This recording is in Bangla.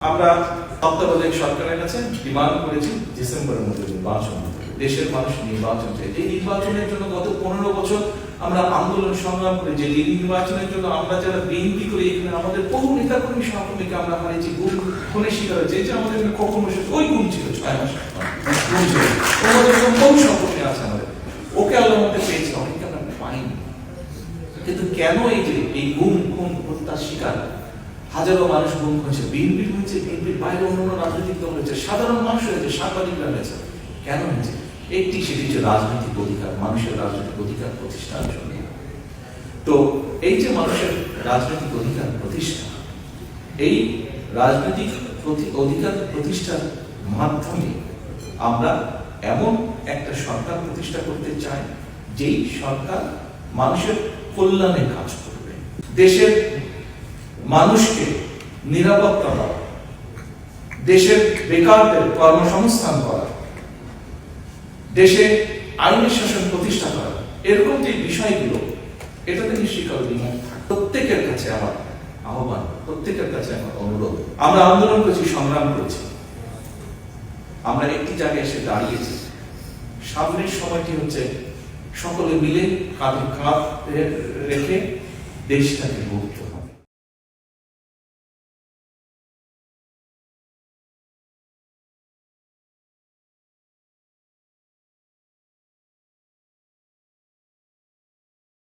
আমরা তত্ত্বাবধায়ক সরকারের কাছে ডিমান্ড করেছি ডিসেম্বরের মধ্যে নির্বাচন দেশের মানুষ নির্বাচন চাই এই নির্বাচনের জন্য গত পনেরো বছর আমরা আন্দোলন সংগ্রাম করে, যে নির্বাচনের জন্য আমরা যারা বিএনপি করি, এখানে আমাদের বহু নেতা কর্মী সহকর্মীকে আমরা হারিয়েছি গুম, খুনের শিকার হয়েছে। যে আমাদের কখন ওই গুম ছিল, ছয় মাস বহু সহকর্মী আছে আমাদের? ওকে আল্লাহ মধ্যে পেয়েছি অনেকে আমরা পাইনি। কিন্তু কেন এই যে এই গুম, খুন, হত্যার শিকার হাজারো মানুষ গুম হয়েছে বিএনপির হয়েছে, বিএনপির বাইরে অন্যান্য রাজনৈতিক দল হয়েছে, সাধারণ মানুষ হয়েছে, সাংবাদিকরা হয়েছে। কেন হয়েছে? একটি, সেটি হচ্ছে রাজনৈতিক অধিকার, মানুষের রাজনৈতিক অধিকার প্রতিষ্ঠার জন্য। তো এই যে মানুষের রাজনৈতিক অধিকার প্রতিষ্ঠা, এই রাজনৈতিক অধিকার প্রতিষ্ঠার মাধ্যমে আমরা এমন একটা সরকার প্রতিষ্ঠা করতে চাই, যেই সরকার মানুষের কল্যাণে কাজ করবে। দেশের মানুষকে নিরাপত্তা দেওয়া দেশের বেকারদের কর্মসংস্থান করা। দেশে আইনের শাসন প্রতিষ্ঠা করা। এরকম যে বিষয়গুলো এটাতে নিশ্চয়ই কারও দ্বিমত প্রত্যেকের কাছে আমার আহ্বান, প্রত্যেকের কাছে আমার অনুরোধ। আমরা আন্দোলন করেছি, সংগ্রাম করেছি। আমরা একটি জায়গায় এসে দাঁড়িয়েছি। সামনের সময়টি হচ্ছে সকলে মিলে কাঁধে কাঁধ রেখে দেশটাকে গড়ে